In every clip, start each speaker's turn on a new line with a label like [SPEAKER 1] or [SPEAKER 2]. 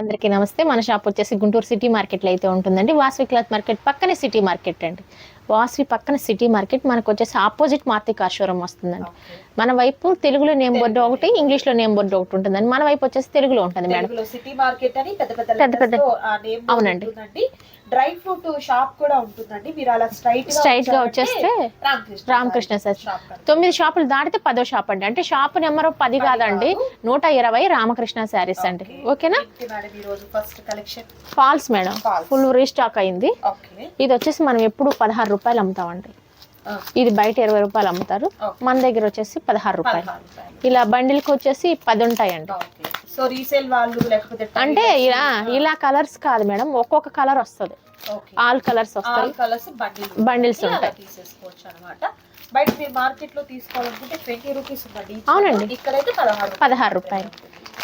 [SPEAKER 1] అందరికీ నమస్తే. మన షాప్ వచ్చేసి గుంటూరు సిటీ మార్కెట్లో అయితే ఉంటుందండి. వాసవి క్లాత్ మార్కెట్ పక్కనే సిటీ మార్కెట్ అండి. వాసవి పక్కన సిటీ మార్కెట్ మనకు వచ్చేసి ఆపోజిట్ మారుతి కార్ షోరూమ్ వస్తుందండి మన వైపు తెలుగులో నేమ్ బోర్డు ఒకటి ఇంగ్లీష్లో నేమ్ బోర్డు ఒకటి ఉంటుందండి. మన వైపు వచ్చేసి తెలుగులో ఉంటుంది మేడం.
[SPEAKER 2] సిటీ మార్కెట్ అని పెద్ద పెద్ద
[SPEAKER 1] పెద్ద అవునండి.
[SPEAKER 2] డ్రై ఫ్రూట్ షాప్ కూడా ఉంటుందండి. మీరు అలా స్ట్రైట్
[SPEAKER 1] Straight గా వచ్చేస్తే
[SPEAKER 2] రామకృష్ణ
[SPEAKER 1] సార్. తొమ్మిది షాపులు దాటితే పదో షాప్ అండి. అంటే షాప్ నెంబర్ పది కాదండి. నూట ఇరవై రామకృష్ణ శారీస్ అండి. ఓకేనా?
[SPEAKER 2] First collection?
[SPEAKER 1] Falls madam. Full restock అయింది. ఇది వచ్చేసి మనం ఎప్పుడు పదహారు రూపాయలు అమ్ముతామండి. ఇది బయట ఇరవై రూపాయలు అమ్ముతారు. మన దగ్గర వచ్చేసి పదహారు రూపాయలు. ఇలా బండిల్కి వచ్చేసి పది ఉంటాయండి.
[SPEAKER 2] సో రీసేల్ వాళ్ళు లేకపోతే
[SPEAKER 1] అంటే ఇలా ఇలా కలర్స్ కాదు మేడం. ఒక్కొక్క కలర్ వస్తుంది. ఆల్ కలర్స్ వస్తాయి
[SPEAKER 2] కలర్స్ బండిల్
[SPEAKER 1] Bundles. ఉంటాయి.
[SPEAKER 2] తీసేసుకోవచ్చు అనమాట బయట మీరు మార్కెట్లో తీసుకోవాలనుకుంటే ట్వంటీ రూపీస్ ఉందండి
[SPEAKER 1] అవునండి.
[SPEAKER 2] ఇక్కడైతే పదహారు
[SPEAKER 1] పదహారు రూపాయలు.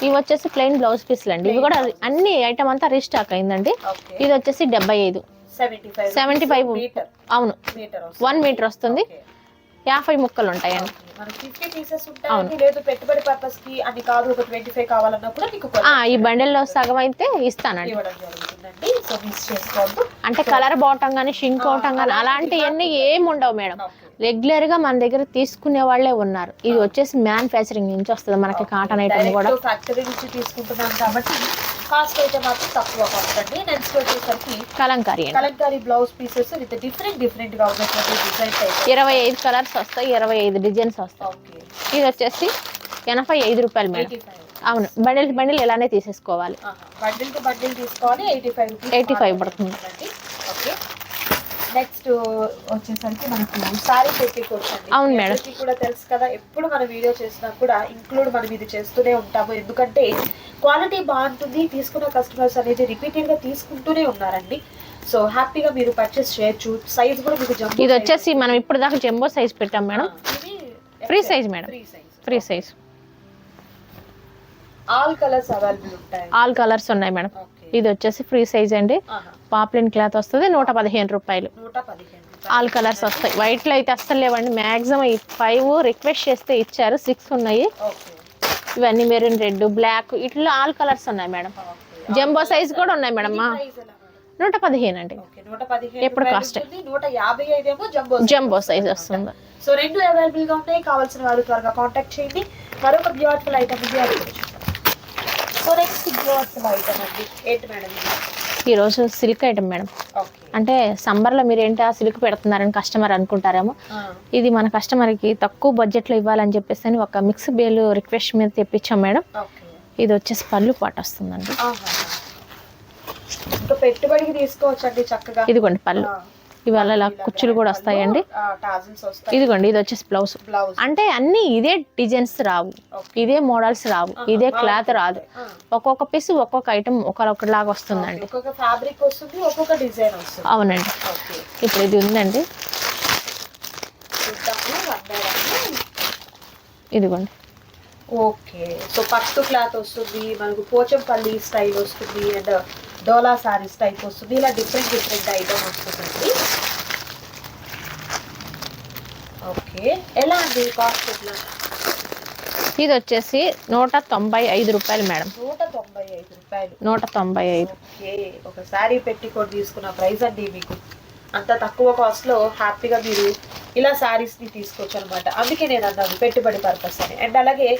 [SPEAKER 1] ఇవి వచ్చేసి ప్లెయిన్ బ్లౌజ్ పీస్లు అండి ఇవి కూడా అన్ని ఐటమ్ అంతా రీస్టాక్ అయిందండి. ఇది వచ్చేసి డెబ్బై ఐదు.
[SPEAKER 2] సెవెంటీ ఫైవ్
[SPEAKER 1] 75
[SPEAKER 2] మీటర్
[SPEAKER 1] అవును. వన్ మీటర్ వస్తుంది. యాభై ముక్కలు ఉంటాయండి. ఈ బండిల్లో సగం అయితే ఇస్తానండి. అంటే కలర్ బావటం కానీ షింక్ అవటం కానీ అలాంటివన్నీ ఏమి ఉండవు మేడం. రెగ్యులర్గా మన దగ్గర తీసుకునే వాళ్ళే ఉన్నారు. ఇది వచ్చేసి మ్యానుఫ్యాక్చరింగ్ నుంచి వస్తుంది. మనకి కాటన్ ఐటమ్ కూడా.
[SPEAKER 2] ఫ్యాక్టరీ నుంచి తీసుకుంటున్నాం కాబట్టి కాస్ట్ అయితే మాత్రం తక్కువ కాస్ట్ అండి నెక్స్ట్ వచ్చేసరికి
[SPEAKER 1] Kalamkari
[SPEAKER 2] Kalamkari blouse pieces with different డిఫరెంట్గా ఉన్నటువంటి డిజైన్స్ అయితే
[SPEAKER 1] ఇరవై ఐదు కలర్స్ వస్తాయి ఇరవై ఐదు డిజైన్స్ వస్తాయి. ఇది వచ్చేసి ఎనభై ఐదు రూపాయలు మేడం.
[SPEAKER 2] ఎయిటీ ఫైవ్
[SPEAKER 1] అవును. బండిల్ బండిల్ ఇలానే తీసేసుకోవాలి?
[SPEAKER 2] బండిల్ బండిల్ తీసుకోవాలి ఎయిటీ ఫైవ్ రూపీస్
[SPEAKER 1] 85 పడుతుంది.
[SPEAKER 2] నెక్స్ట్ వచ్చేసరికి మనకు సారీ పెట్టికోవచ్చు అండి.
[SPEAKER 1] అవును మేడం.
[SPEAKER 2] కూడా తెలుసు కదా ఎప్పుడు మన వీడియో చేసినా కూడా ఇంక్లూడ్ మనం ఇది చేస్తూనే ఉంటాము. ఎందుకంటే క్వాలిటీ బాగుంటుంది తీసుకున్న కస్టమర్స్ అనేది రిపీటెడ్గా తీసుకుంటూనే ఉన్నారండి. సో హ్యాపీగా మీరు పర్చేస్ చేయొచ్చు. సైజ్ కూడా మీకు జంబో
[SPEAKER 1] ఇది వచ్చేసి మనం ఇప్పుడు దాకా జంబో సైజ్ పెట్టాం madam. Free size madam.
[SPEAKER 2] Free size
[SPEAKER 1] free size
[SPEAKER 2] all colours available ఉంటాయి
[SPEAKER 1] ఆల్ కలర్స్ ఉన్నాయి మేడం.
[SPEAKER 2] ఓకే
[SPEAKER 1] ఇది వచ్చేసి ఫ్రీ సైజ్ అండి. పాప్లిన్ క్లాత్ వస్తుంది నూట పదిహేను రూపాయలు. ఆల్ కలర్స్ వస్తాయి. వైట్లో అయితే అస్సలు లేవండి. మ్యాక్సిమం ఈ ఫైవ్ రిక్వెస్ట్ చేస్తే ఇచ్చారు. సిక్స్ ఉన్నాయి. ఇవన్నీ మెరూన్ రెడ్ బ్లాక్ ఇట్లా ఆల్ కలర్స్ ఉన్నాయి మేడం. జంబో సైజ్ కూడా ఉన్నాయి మేడం? నూట పదిహేను అండి. ఎప్పుడు కాస్ట్?
[SPEAKER 2] జంబో
[SPEAKER 1] సైజ్ వస్తుంది.
[SPEAKER 2] సో రెండు అవైలబుల్గా ఉన్నాయి. కావాల్సిన వారు త్వరగా కాంటాక్ట్ చేయండి. మరొక బ్యూటిఫుల్ ఐటమ్
[SPEAKER 1] ఈరోజు సిల్క్ ఐటమ్ మేడం అంటే సమ్మర్లో మీరు ఏంటి ఆ సిల్క్ పెడుతున్నారని కస్టమర్ అనుకుంటారేమో. ఇది మన కస్టమర్కి తక్కువ బడ్జెట్లో ఇవ్వాలని చెప్పేసి అని ఒక మిక్స్ బేలు రిక్వెస్ట్ మీద తెప్పించాం మేడం. ఇది వచ్చేసి పళ్ళు పాట వస్తుందండి.
[SPEAKER 2] పెట్టుబడికి తీసుకోవచ్చు అండి చక్కగా.
[SPEAKER 1] ఇదిగోండి పళ్ళు. ఇవాళ ఇలా కుచ్చులు కూడా వస్తాయండి. ఇదిగోండి ఇది వచ్చేసి బ్లౌజ్. అంటే అన్ని ఇదే డిజైన్స్ రావు. ఇదే మోడల్స్ రావు. ఇదే క్లాత్ రాదు. ఒక్కొక్క పీస్ ఒక్కొక్క ఐటమ్ ఒకలాగా వస్తుందండి.
[SPEAKER 2] ఒక్కొక్క ఫ్యాబ్రిక్ వస్తుంది ఒక్కొక్క డిజైన్ వస్తుంది.
[SPEAKER 1] అవునండి. ఇప్పుడు ఇది ఉందండి. ఇదిగోండి.
[SPEAKER 2] ఓకే. సో పట్టు క్లాత్ వస్తుంది మనకు పోచంపల్లి స్టైల్ వస్తుంది అండ్ డోలా సారీస్ టైప్ వస్తుంది. ఇలా డిఫరెంట్ డిఫరెంట్ ఐటమ్ వస్తుందండి. ఓకే. ఎలా కాస్ట్ ఎట్లా?
[SPEAKER 1] ఇది వచ్చేసి నూట తొంభై ఐదు రూపాయలు మేడం.
[SPEAKER 2] నూట తొంభై ఐదు రూపాయలు.
[SPEAKER 1] నూట తొంభై ఐదు.
[SPEAKER 2] ఓకే. ఒక శారీ పెట్టుకొని తీసుకున్న ప్రైస్ అండి మీకు. అంత తక్కువ కాస్ట్లో హ్యాపీగా మీరు ఇలా శారీస్ని తీసుకోవచ్చు అనమాట అందుకే నేను అన్నాను పెట్టుబడి పర్పస్ అని. అండ్ అలాగే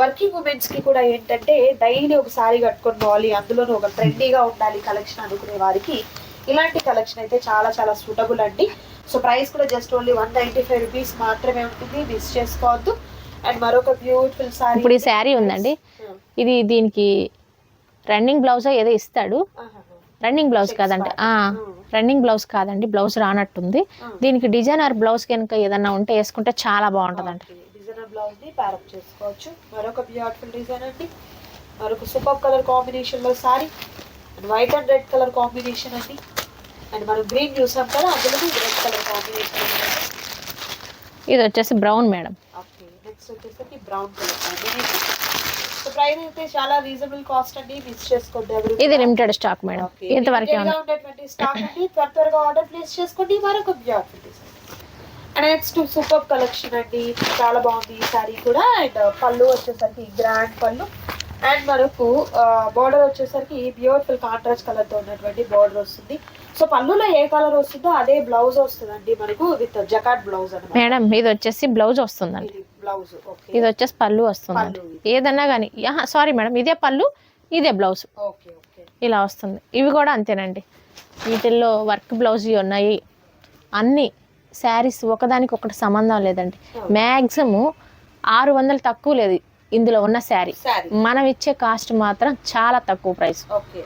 [SPEAKER 2] వర్కింగ్ ఉమెన్స్కి కూడా ఏంటంటే డైలీ ఒక శారీ కట్టుకొని పోవాలి. అందులోనూ ఒక ట్రెండీగా ఉండాలి కలెక్షన్ అనుకునే వారికి ఇలాంటి కలెక్షన్ అయితే చాలా చాలా సూటబుల్ అండి. సో ప్రైస్ కూడా just only one ninety five rupees మాత్రమే ఉంటుంది. మిస్ చేసుకోవద్దు. అండ్ మరొక బ్యూటిఫుల్ శారీ
[SPEAKER 1] ఇప్పుడు ఈ శారీ ఉందండి. ఇది దీనికి రన్నింగ్ బ్లౌజ్ ఏదో ఇస్తాడు. రన్నింగ్ బ్లౌజ్ కాదండి. రన్నింగ్ బ్లౌజ్ కాదండి. బ్లౌజ్ రానట్టుంది. దీనికి డిజైనర్ బ్లౌజ్ కనుక ఏదన్నా ఉంటే వేసుకుంటే చాలా బాగుంటుందండి
[SPEAKER 2] డిజైనర్ బ్లౌజ్ని ప్యారప్ చేసుకోవచ్చు. మరొక బ్యూటిఫుల్ డిజైన్ అండి. మరొక సూపర్ కలర్ కాంబినేషన్లో sari white and red colour combination అండి. అండ్ మనం గ్రీన్ చూసాం కదా అందులో రెడ్ కలర్ కాంబినేషన్
[SPEAKER 1] ఇది వచ్చేసి బ్రౌన్ మేడం
[SPEAKER 2] ఓకే నెక్స్ట్ వచ్చేసరికి brown colour combination so price అయితే చాలా రీజనబుల్ కాస్ట్ అండి మిస్ ఎవరు
[SPEAKER 1] ఇది లిమిటెడ్ స్టాక్ మేడం. ఇంతవరకే
[SPEAKER 2] ఉన్నటువంటి స్టాక్ అండి. త్వర త్వరగా ఆర్డర్ ప్లేస్ చేసుకోండి మరొక అండ్ నెక్స్ట్ సూపర్ కలెక్షన్ అండి. చాలా బాగుంది ఈ సారీ కూడా. అండ్ పళ్ళు వచ్చేసరికి గ్రాండ్ పళ్ళు. అండ్ మనకు బోర్డర్ వచ్చేసరికి బ్యూటిఫుల్ కాంట్రాస్ట్ కలర్తో ఉన్నటువంటి బోర్డర్ వస్తుంది. సో పళ్ళులో ఏ కలర్ వస్తుందో అదే బ్లౌజ్ వస్తుందండి మనకు విత్ జకాట్ బ్లౌజ్ అనమాట
[SPEAKER 1] మేడం ఇది వచ్చేసి బ్లౌజ్ వస్తుందండి.
[SPEAKER 2] ఇది బ్లౌజ్
[SPEAKER 1] ఇది వచ్చేసి పళ్ళు వస్తుందండి.
[SPEAKER 2] పళ్ళు.
[SPEAKER 1] ఏదన్నా కానీ సారీ మేడం ఇదే పళ్ళు ఇదే బ్లౌజ్ ఇలా వస్తుంది. ఇవి కూడా అంతేనండి. వీటిల్లో వర్క్ బ్లౌజ్ ఉన్నాయి. అన్ని శారీస్ ఒకదానికి ఒకటి సంబంధం లేదండి. మ్యాక్సిమం ఆరు వందలు తక్కువ లేదు. ఇందులో ఉన్న శారీ. మనం ఇచ్చే కాస్ట్ మాత్రం చాలా తక్కువ ప్రైస్.
[SPEAKER 2] ఓకే.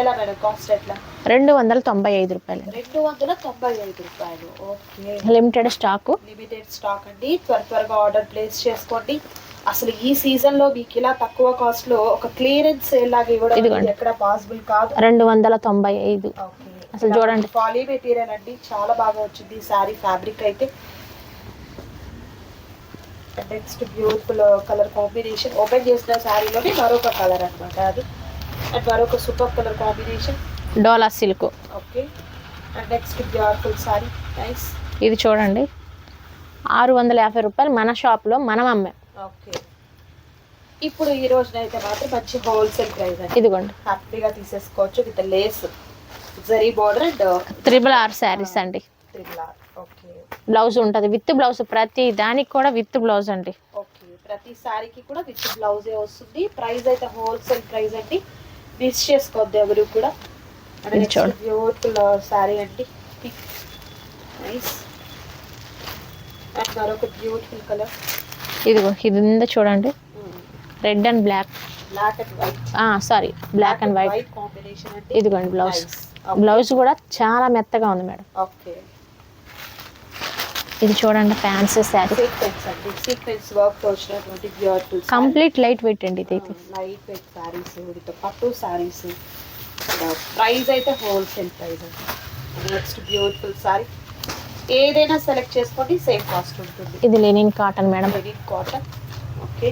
[SPEAKER 2] ఎలా మేడం కాస్ట్ ఎట్లా?
[SPEAKER 1] రెండు వందల తొంభై ఐదు రూపాయలు.
[SPEAKER 2] రెండు వందల తొంభై ఐదు రూపాయలు. Okay.
[SPEAKER 1] Limited stock
[SPEAKER 2] limited stock అండి. త్వర త్వరగా ఆర్డర్ ప్లేస్ చేసుకోండి. అసలు ఈ సీజన్లో మీకు ఇలా తక్కువ కాస్ట్లో ఒక క్లియరెన్స్ సేల్ లాగా ఇవ్వడం ఎక్కడ పాసిబుల్ కాదు.
[SPEAKER 1] రెండు వందల తొంభై ఐదు. అసలు చూడండి.
[SPEAKER 2] పాలీ మెటీరియల్ అండి. చాలా బాగా వచ్చింది సారీ ఫ్యాబ్రిక్ అయితే. Next beautiful colour combination open చేసిన శారీలోనే మరొక కలర్ అన్నమాట అది. అండ్ మరొక super colour combination
[SPEAKER 1] dola silk
[SPEAKER 2] okay and next beautiful sari nice
[SPEAKER 1] ఇది చూడండి. ఆరు వందల యాభై రూపాయలు మన షాప్లో మనం అమ్మాం.
[SPEAKER 2] ఓకే ఇప్పుడు ఈ రోజున అయితే మాత్రం మంచి హోల్సేల్ ప్రైస్ అండి.
[SPEAKER 1] ఇదిగోండి.
[SPEAKER 2] హ్యాపీగా తీసేసుకోవచ్చు. With lace zari border and
[SPEAKER 1] triple R saris అండి.
[SPEAKER 2] త్రిబుల్ ఆర్
[SPEAKER 1] బ్లౌజ్ ఉంటుంది. విత్ బ్లౌజ్ ప్రతి దానికి కూడా విత్ బ్లౌజ్ అండి.
[SPEAKER 2] ఓకే. ప్రతి సారీకి కూడా విత్ బ్లౌజే వస్తుంది. ప్రైస్ అయితే హోల్సేల్ ప్రైస్ అండి. మిస్ చేసుకోవద్దు ఎవరు కూడా. బ్యూటిఫుల్ సారీ అండి. నైస్. అండ్ మరొక బ్యూటిఫుల్ కలర్.
[SPEAKER 1] ఇదిగో ఇది చూడండి. Red and black.
[SPEAKER 2] Black and white.
[SPEAKER 1] Sorry. Black and white.
[SPEAKER 2] Combination
[SPEAKER 1] ఇదిగోండి బ్లౌజ్. బ్లౌజ్ కూడా చాలా మెత్తగా ఉంది మేడం.
[SPEAKER 2] ఓకే.
[SPEAKER 1] ఇది చూడండి ఫ్యాన్సీ శారీ.
[SPEAKER 2] సీక్వెన్స్ అండి. సీక్వెన్స్ వర్క్ వచ్చినటువంటి బ్యూటిఫుల్
[SPEAKER 1] కంప్లీట్ లైట్ వెయిట్ అండి ఇదైతే
[SPEAKER 2] లైట్ వెయిట్ సారీస్ విత్ పట్టు సారీస్ ప్రైస్ అయితే wholesale price next beautiful sari ఏదైనా సెలెక్ట్ చేసుకోండి సేమ్ కాస్ట్ ఉంటుంది.
[SPEAKER 1] ఇది linen cotton madam
[SPEAKER 2] linen cotton okay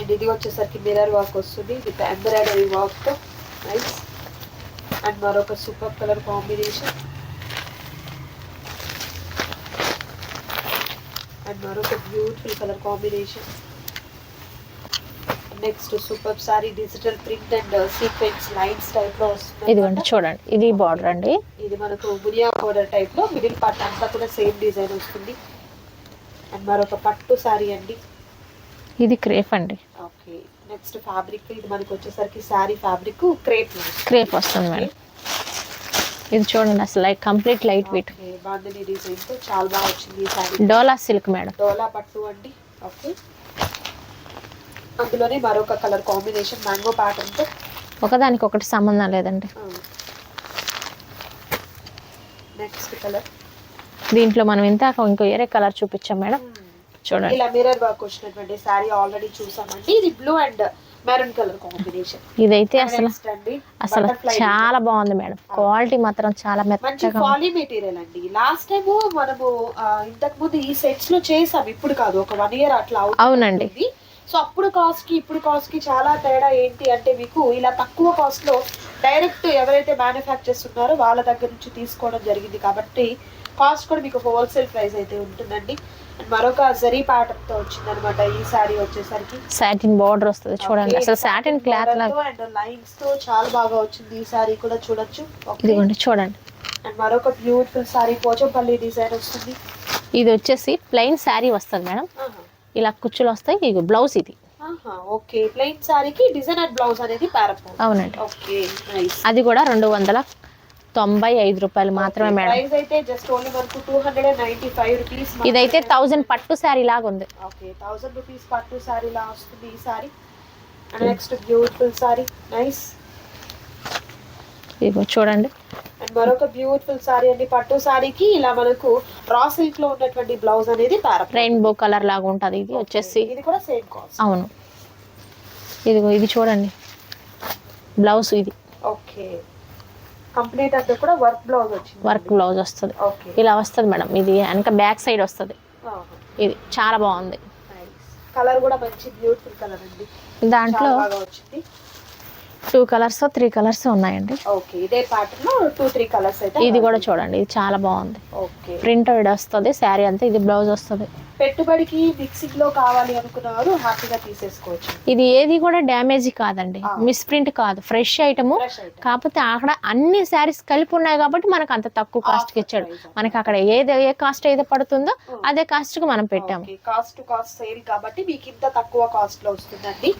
[SPEAKER 2] and ఇది వచ్చేసరికి మిరర్ వర్క్ వస్తుంది. విత్ ఎంబ్రాయిడరీ వర్క్తో. నైస్ అండ్ మరొక సూపర్ కలర్ కాంబినేషన్ అండ్ మరొక beautiful colour combination next super sari digital print and sequence lines టైప్లో వస్తుంది
[SPEAKER 1] ఇదిగోండి చూడండి ఇది బార్డర్ అండి.
[SPEAKER 2] ఇది మనకు బునియా బోర్డర్ టైప్లో మిడిల్ పార్ట్ అంతా కూడా సేమ్ డిజైన్ వస్తుంది. అండ్ మరొక పట్టు సారీ అండి.
[SPEAKER 1] ఇది క్రేప్ అండి.
[SPEAKER 2] ఓకే నెక్స్ట్ ఫ్యాబ్రిక్ ఇది మనకి వచ్చేసరికి సారీ ఫ్యాబ్రిక్ క్రేప్
[SPEAKER 1] క్రేప్ వస్తుంది మేడం. ఇది చూడండి అసలు like complete light weight
[SPEAKER 2] bandhani డిజైన్తో. చాలా బాగా వచ్చింది సారీ
[SPEAKER 1] డోలా సిల్క్ మేడం.
[SPEAKER 2] డోలా పట్టు అండి. ఓకే. అందులోనే మరొక కలర్ కాంబినేషన్ మ్యాంగో ప్యాటర్న్తో.
[SPEAKER 1] ఒకదానికి ఒకటి సంబంధం లేదండి.
[SPEAKER 2] నెక్స్ట్ కలర్
[SPEAKER 1] దీంట్లో మనం ఇందాక ఇంకో వేరే కలర్ చూపించాం మేడం. చూడండి.
[SPEAKER 2] ఇలా మిర్రర్ వర్క్ వచ్చినటువంటి సారీ ఆల్రెడీ చూసామండి. ఇది blue and maroon colour combination
[SPEAKER 1] ఇదైతే అసలు అసలు చాలా బాగుంది మేడం. క్వాలిటీ మాత్రం చాలా
[SPEAKER 2] మంచి. ఫాలీ మెటీరియల్ అండి. లాస్ట్ టైం మనము ఇంతకు ముందు ఈ సెట్స్లో చేసాం ఇప్పుడు కాదు ఒక వన్ ఇయర్ అట్లా
[SPEAKER 1] అవునండి.
[SPEAKER 2] సో అప్పుడు కాస్ట్కి ఇప్పుడు కాస్ట్కి చాలా తేడా ఏంటి అంటే మీకు ఇలా తక్కువ కాస్ట్లో డైరెక్ట్ ఎవరైతే మ్యానుఫ్యాక్చర్స్ ఉన్నారో వాళ్ళ దగ్గర నుంచి తీసుకోవడం జరిగింది కాబట్టి కాస్ట్ కూడా మీకు హోల్సేల్ ప్రైస్ అయితే ఉంటుందండి. మరొక జరీ ప్యాటర్న్తో వచ్చింది అనమాట ఈ సారీ వచ్చేసరికి.
[SPEAKER 1] సాటిన్ బార్డర్ వస్తుంది చూడండి. అసలు సాటిన్ క్లాత్ లాగా
[SPEAKER 2] అండ్ లైన్స్తో చాలా బాగా వచ్చింది ఈ సారీ కూడా చూడొచ్చు.
[SPEAKER 1] ఇదిగోండి చూడండి.
[SPEAKER 2] అండ్ మరొక బ్యూటిఫుల్ సారీ పోచంపల్లి డిజైన్ వస్తుంది.
[SPEAKER 1] ఇది వచ్చేసి ప్లెయిన్ శారీ వస్తుంది మేడం. ఇలా కుచ్చులు వస్తాయి ఇది బ్లౌజ్ ఇది.
[SPEAKER 2] ఓకే ప్లెయిన్ సారీకి డిజైనర్ బ్లౌజ్ అనేది పారపో
[SPEAKER 1] అవునండి.
[SPEAKER 2] ఓకే నైస్
[SPEAKER 1] అది కూడా రెండు వందల తొంభై ఐదు రూపాయలు మాత్రమే మేడం.
[SPEAKER 2] అయితే జస్ట్ ఓన్లీ మనకు two hundred and ninety five rupees
[SPEAKER 1] ఇదైతే థౌజండ్ పట్టు శారీ లాగా ఉంది.
[SPEAKER 2] ఓకే థౌసండ్ రూపీస్ పట్టు సారీ లా వస్తుంది ఈ sari and next beautiful sari nice
[SPEAKER 1] ఇదిగో చూడండి.
[SPEAKER 2] అండ్ మరొక బ్యూటిఫుల్ సారీ అండి. పట్టు సారీకి ఇలా మనకు రా సిల్క్లో ఉన్నటువంటి బ్లౌజ్ అనేది
[SPEAKER 1] రెయిన్బో కలర్ లాగా ఉంటుంది. ఇది వచ్చేసి
[SPEAKER 2] ఇది కూడా సేమ్ కాస్ట్
[SPEAKER 1] అవును. ఇదిగో ఇది చూడండి. బ్లౌజ్ ఇది.
[SPEAKER 2] ఓకే కంప్లీట్ అంతా కూడా వర్క్ బ్లౌజ్ వచ్చింది.
[SPEAKER 1] వర్క్ బ్లౌజ్ వస్తుంది. ఇలా వస్తుంది మేడం. ఇది వెనక బ్యాక్ సైడ్ వస్తుంది. ఇది చాలా బాగుంది.
[SPEAKER 2] కలర్ కూడా మంచి బ్యూటిఫుల్ కలర్ అండి.
[SPEAKER 1] దాంట్లో
[SPEAKER 2] వచ్చింది.
[SPEAKER 1] టూ కలర్స్ త్రీ కలర్స్ ఉన్నాయండి.
[SPEAKER 2] ఓకే ఇదే ప్యాటర్న్లో టూ త్రీ కలర్స్ అయితే
[SPEAKER 1] ఇది కూడా చూడండి ఇది చాలా బాగుంది.
[SPEAKER 2] ఓకే
[SPEAKER 1] ప్రింట్ వస్తుంది శారీ అంతా ఇది బ్లౌజ్ వస్తుంది.
[SPEAKER 2] పెట్టుబడికి మిక్సింగ్లో కావాలి అనుకున్నవారు హ్యాపీగా తీసేసుకోవచ్చు.
[SPEAKER 1] ఇది ఏది కూడా డ్యామేజ్ కాదండి. మిస్ ప్రింట్ కాదు ఫ్రెష్ ఐటమ్ కాకపోతే అక్కడ అన్ని శారీస్ కలిపి ఉన్నాయి కాబట్టి మనకు అంత తక్కువ కాస్ట్కి ఇచ్చాడు. మనకి అక్కడ ఏది ఏ కాస్ట్ అయితే పడుతుందో అదే కాస్ట్కి మనం పెట్టాము.
[SPEAKER 2] కాస్ట్ కాస్ట్ సేల్ కాబట్టి మీకు ఇంత తక్కువ కాస్ట్లో వస్తుందండి.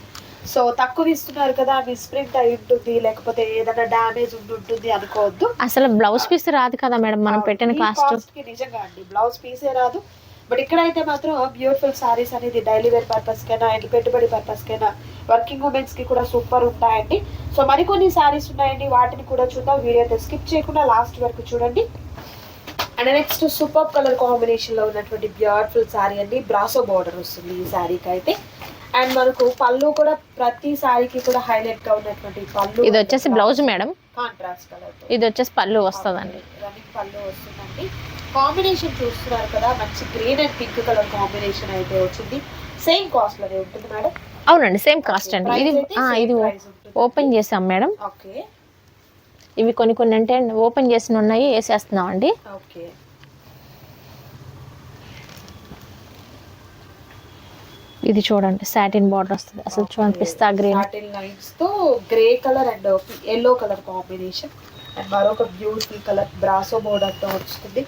[SPEAKER 2] సో తక్కువ ఇస్తున్నారు కదా మిస్ప్రింట్ అయి ఉంటుంది లేకపోతే ఏదైనా డ్యామేజ్ ఉండి ఉంటుంది అనుకోవద్దు.
[SPEAKER 1] అసలు బ్లౌజ్ పీస్ రాదు కదా మేడం మనం పెట్టిన కాస్ట్.
[SPEAKER 2] కి నిజంగా అండి బ్లౌజ్ పీసే రాదు. బట్ ఇక్కడైతే మాత్రం బ్యూటిఫుల్ సారీస్ అనేది డైలీ వేర్ పర్పస్ కైనా అండ్ పెట్టుబడి పర్పస్ కైనా వర్కింగ్ ఉమెన్స్కి కూడా సూపర్ ఉంటాయండి. సో మరికొన్ని సారీస్ ఉన్నాయండి వాటిని కూడా చూద్దాం వీడియో అయితే స్కిప్ చేయకుండా లాస్ట్ వరకు చూడండి. అండ్ నెక్స్ట్ సూపర్ కలర్ కాంబినేషన్లో ఉన్నటువంటి బ్యూటిఫుల్ సారీ అండి బ్రాసో బార్డర్ వస్తుంది ఈ సారీకి అయితే. అండ్ మనకు పళ్ళు కూడా ప్రతి సారీకి కూడా హైలైట్గా ఉన్నటువంటి పళ్ళు
[SPEAKER 1] ఇది వచ్చేసి బ్లౌజ్ మేడం.
[SPEAKER 2] కాంట్రాస్ట్ కలర్
[SPEAKER 1] ఇది వచ్చేసి పళ్ళు వస్తుందండి.
[SPEAKER 2] రన్నింగ్ పళ్ళు వస్తుందండి. కాంబినేషన్ చూస్తున్నారు కదా మంచి green and pink colour combination అయితే వచ్చింది. సేమ్ కాస్ట్లోనే ఉంటుంది మేడం.
[SPEAKER 1] అవునండి సేమ్ కాస్ట్ అండి. ఇది ఇది ఓపెన్ చేసాం మేడం.
[SPEAKER 2] ఓకే
[SPEAKER 1] ఇవి కొన్ని కొన్ని అంటే ఓపెన్ చేసిన ఉన్నాయి వేసేస్తున్నాం అండి
[SPEAKER 2] ఓకే
[SPEAKER 1] ఇది చూడండి సాటిన్ బార్డర్ వస్తుంది. అసలు చూడండి pista green
[SPEAKER 2] satin లైన్స్తో grey colour and yellow colour combination and మరొక బ్యూటిఫుల్ కలర్ బ్రాసో బోర్డర్తో వస్తుంది.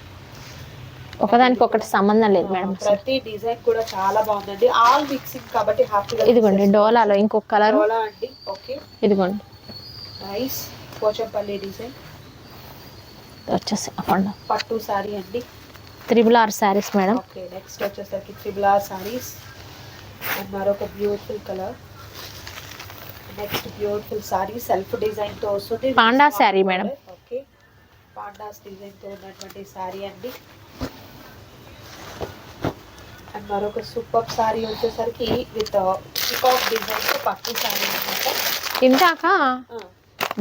[SPEAKER 1] ఒకదానికి ఒకటి సంబంధం లేదు మేడం. అసలు
[SPEAKER 2] ప్రతి డిజైన్ కూడా చాలా బాగుందండి. ఆల్ మిక్సింగ్ కాబట్టి హ్యాపీగా
[SPEAKER 1] ఇదిగోండి డోలాలో ఇంకొక కలర్
[SPEAKER 2] డోలా అండి. ఓకే
[SPEAKER 1] ఇదిగోండి.
[SPEAKER 2] నైస్ పోచంపల్లి డిజైన్
[SPEAKER 1] వచ్చేసి
[SPEAKER 2] పట్టు సారీ అండి.
[SPEAKER 1] Triple R saris madam.
[SPEAKER 2] Okay next వచ్చేసరికి త్రిబుల్ ఆర్ సారీస్. అండ్ మరొక beautiful colour next beautiful sari self డిజైన్తో వస్తుంది.
[SPEAKER 1] Panda saree madam.
[SPEAKER 2] Okay pandas డిజైన్తో ఉన్నటువంటి సారీ అండి. అండ్ మరొక సూపర్ సారీ వచ్చేసరికి విత్ పికాక్ డిజైన్తో పట్టు సారీ అనమాట
[SPEAKER 1] ఇందాక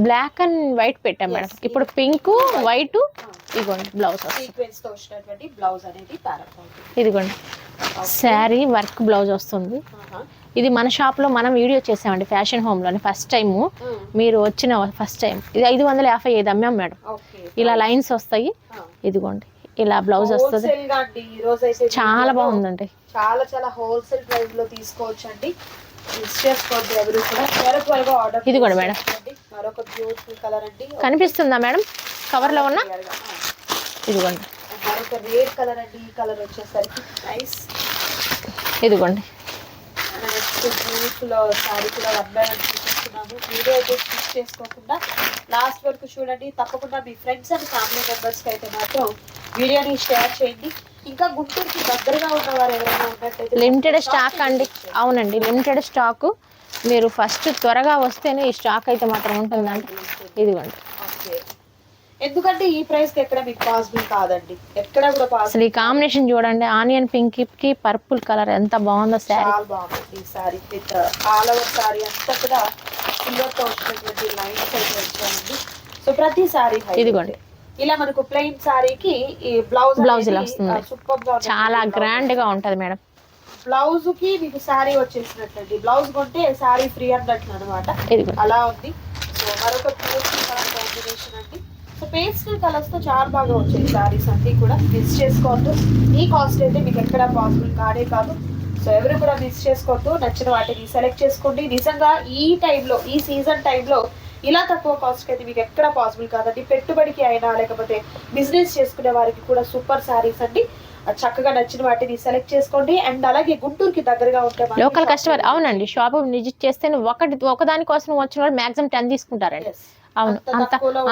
[SPEAKER 1] బ్లాక్ అండ్ వైట్ పెట్టాం మేడం ఇప్పుడు పింక్ వైట్ ఇదిగోండి బ్లౌజ్
[SPEAKER 2] సీక్వెన్స్తో వచ్చినటువంటి బ్లౌజ్ అనేది పారఫాల్
[SPEAKER 1] ఇదిగోండి. శారీ వర్క్ బ్లౌజ్ వస్తుంది. ఇది మన షాప్లో మనం వీడియో చేసామండి ఫ్యాషన్ హోమ్లోని ఫస్ట్ టైము మీరు వచ్చిన ఫస్ట్ టైం ఇది ఐదు వందల యాభై ఐదు అమ్మాం మేడం. ఇలా లైన్స్ వస్తాయి. ఇదిగోండి. ఇలా బ్లౌజ్ వస్తుంది. చాలా బాగుందండి.
[SPEAKER 2] చాలా చాలా హోల్సేల్ ప్రైస్లో తీసుకోవచ్చు అండి
[SPEAKER 1] ఇది కూడా మేడం. కనిపిస్తుందా మేడం? కవర్లో ఉన్న. ఇదిగోండి.
[SPEAKER 2] మరొక రేడ్ కలర్ అండి ఈ కలర్ వచ్చేసరికి నైస్
[SPEAKER 1] ఇదిగోండి.
[SPEAKER 2] నెక్స్ట్ బ్యూటిఫుల్ సారీ కూడా వన్ బై వన్ చూపిస్తున్నాము. వీడియో అయితే స్కిప్ చేసుకోకుండా లాస్ట్ వరకు చూడండి. తప్పకుండా మీ ఫ్రెండ్స్ అండ్ ఫ్యామిలీ మెంబర్స్కి అయితే మాత్రం వీడియోని షేర్ చేయండి. ఇంకా గుంటూరుకి దగ్గరగా ఉన్న వారు ఎవరైనా ఉన్నట్టయితే
[SPEAKER 1] లిమిటెడ్ స్టాక్ అండి. అవునండి లిమిటెడ్ స్టాక్ మీరు ఫస్ట్ త్వరగా వస్తేనే ఈ స్టాక్ అయితే మాత్రం ఉంటుందండి. ఇదిగోండి.
[SPEAKER 2] ఓకే ఎందుకంటే ఈ ప్రైస్కి ఎక్కడ మీకు పాసిబుల్ కాదండి. ఎక్కడ కూడా పాసిబుల్
[SPEAKER 1] అసలు ఈ కాంబినేషన్ చూడండి ఆనియన్ పింక్కి పర్పుల్ కలర్ ఎంత బాగుందో శారీ.
[SPEAKER 2] చాలా బాగుంది ఈ sari with all over sari అంతా కూడా సిల్వర్తో వచ్చినటువంటి లైన్స్ అయితే వచ్చాయండి. సో ప్రతి సారీ
[SPEAKER 1] ఇదిగోండి.
[SPEAKER 2] ఇలా మనకు ప్లెయిన్ సారీకి ఈ బ్లౌజ్
[SPEAKER 1] Blouse ఇలా వస్తుంది.
[SPEAKER 2] సూపర్గా
[SPEAKER 1] చాలా గ్రాండ్గా ఉంటది మేడం.
[SPEAKER 2] బ్లౌజ్కి మీకు సారీ వచ్చేసినట్లండి. బ్లౌజ్ కొంటే సారీ ఫ్రీ అన్నట్లు అనమాట అలా ఉంది. సో మరొక కలర్ కాంబినేషన్ అండి. సో పేస్టల్ కలర్స్తో చాలా బాగా వచ్చాయి సారీస్ అన్ని కూడా. మిస్ చేసుకోవద్దు. ఈ కాస్ట్ అయితే మీకు ఎక్కడ పాసిబుల్ కానే కాదు. సో ఎవరు కూడా మిస్ చేసుకోవద్దు. నచ్చిన వాటిని సెలెక్ట్ చేసుకోండి. నిజంగా ఈ టైంలో ఈ సీజన్ టైంలో ఇలా తక్కువ కాస్ట్ అయితే మీకు ఎక్కడ పాసిబుల్ కాదండి. పెట్టుబడికి అయినా లేకపోతే బిజినెస్ చేసుకునే వారికి కూడా సూపర్ సారీస్ అండి. చక్కగా నచ్చిన వాటిని సెలెక్ట్ చేసుకోండి. అండ్ అలాగే గుంటూరుకి దగ్గరగా ఉంటే
[SPEAKER 1] లోకల్ కస్టమర్ అవునండి. షాప్ విజిట్ చేస్తే ఒకటి ఒకదాని కోసం వచ్చిన వాళ్ళు మాక్సిమం టెన్ తీసుకుంటారండి. అవును.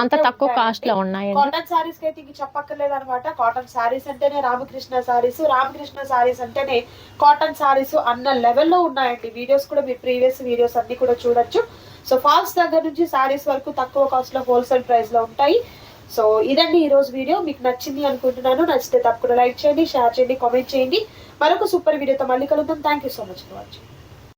[SPEAKER 2] అంత
[SPEAKER 1] తక్కువ. కాస్ట్లో ఉన్నాయండి.
[SPEAKER 2] కాటన్ సారీస్కి అయితే ఇంక చెప్పక్కర్లేదు అనమాట కాటన్ సారీస్ అంటేనే రామకృష్ణ సారీస్ రామకృష్ణ సారీస్ అంటేనే కాటన్ సారీస్ అన్న లెవెల్లో ఉన్నాయండి. వీడియోస్ కూడా మీ ప్రీవియస్ వీడియోస్ అన్ని కూడా చూడొచ్చు. సో ఫాల్స్ దగ్గర నుంచి సారీస్ వరకు తక్కువ కాస్ట్లో హోల్సేల్ ప్రైస్లో ఉంటాయి. సో ఇదండి ఈ రోజు వీడియో మీకు నచ్చింది అనుకుంటున్నాను. నచ్చితే తప్పకుండా లైక్ చేయండి షేర్ చేయండి కామెంట్ చేయండి. మరొక సూపర్ వీడియోతో మళ్ళీ కలుద్దాం. Thank you so much for watching